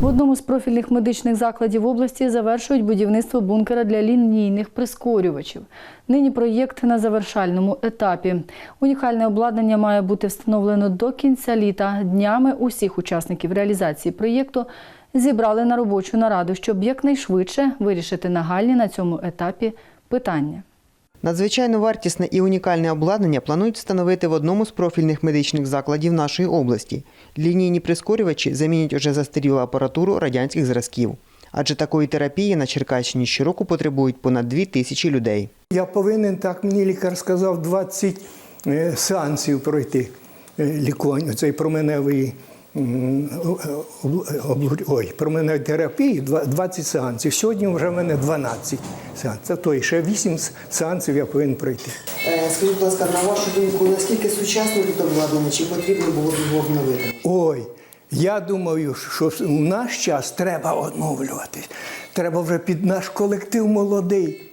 В одному з профільних медичних закладів області завершують будівництво бункера для лінійних прискорювачів. Нині проєкт на завершальному етапі. Унікальне обладнання має бути встановлено до кінця літа. Днями усіх учасників реалізації проєкту зібрали на робочу нараду, щоб якнайшвидше вирішити нагальні на цьому етапі питання. Надзвичайно вартісне і унікальне обладнання планують встановити в одному з профільних медичних закладів нашої області. Лінійні прискорювачі замінять уже застарілу апаратуру радянських зразків. Адже такої терапії на Черкащині щороку потребують понад дві тисячі людей. Я повинен, так мені лікар сказав, 20 е, сеансів пройти е, лікування, цей променевий ой, променевої терапії, два- 20 сеансів. Сьогодні вже в мене 12 сеансів. Той, ще 8 сеансів я повинен пройти. Е, Скажіть, будь ласка, на вашу думку, наскільки сучасне тут обладнання, чи потрібно було б його обновити? Ой, я думаю, що в наш час треба оновлюватись. Треба вже під наш колектив молодий.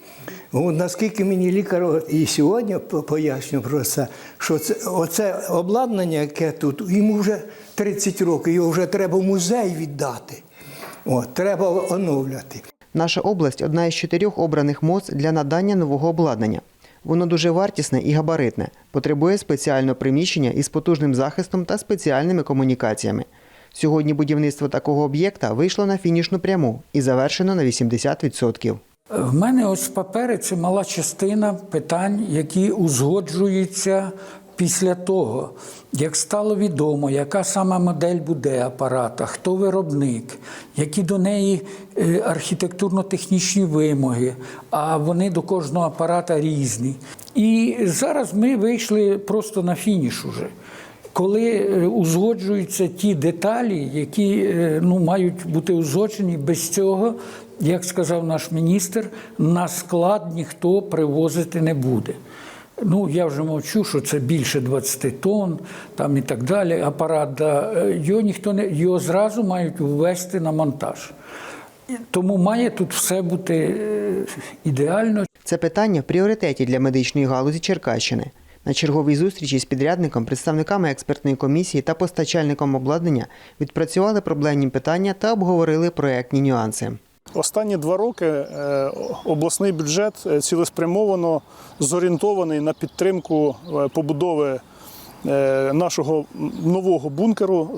От наскільки мені лікар і сьогодні по- пояснює про це, що це оце обладнання, яке тут, йому вже 30 років, його вже треба в музей віддати. От, треба оновлювати. Наша область одна із чотирьох обраних МОЗ для надання нового обладнання. Воно дуже вартісне і габаритне, потребує спеціального приміщення із потужним захистом та спеціальними комунікаціями. Сьогодні будівництво такого об'єкта вийшло на фінішну пряму і завершено на 80%. В мене ось папери це мала частина питань, які узгоджуються після того, як стало відомо, яка саме модель буде апарата, хто виробник, які до неї е, архітектурно-технічні вимоги, а вони до кожного апарата різні. І зараз ми вийшли просто на фініш уже. Коли е, узгоджуються ті деталі, які е, ну, мають бути узгоджені, без цього, як сказав наш міністр, на склад ніхто привозити не буде. Ну, я вже мовчу, що це більше 20 тонн там і так далі. Апарат, да, його ніхто не його зразу мають ввести на монтаж. Тому має тут все бути е, ідеально. Це питання в пріоритеті для медичної галузі Черкащини. На черговій зустрічі з підрядником, представниками експертної комісії та постачальником обладнання відпрацювали проблемні питання та обговорили проектні нюанси. Останні два роки е, обласний бюджет е, цілеспрямовано зорієнтований на підтримку е, побудови нашого нового бункеру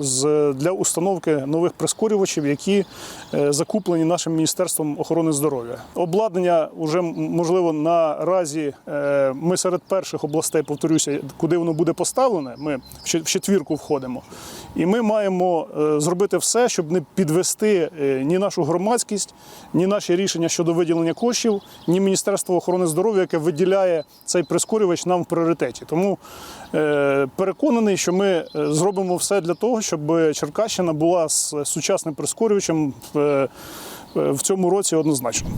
для установки нових прискорювачів, які е, закуплені нашим міністерством охорони здоров'я. Обладнання вже можливо наразі е, ми серед перших областей, повторюся, куди воно буде поставлене. Ми в четвірку входимо. І ми маємо е, зробити все, щоб не підвести е, ні нашу громадськість, ні наші рішення щодо виділення коштів, ні Міністерство охорони здоров'я, яке виділяє цей прискорювач нам в пріоритеті. Тому е, переконаний, що ми е, зробимо все для того, щоб Черкащина була з сучасним прискорювачем е, в цьому році однозначно.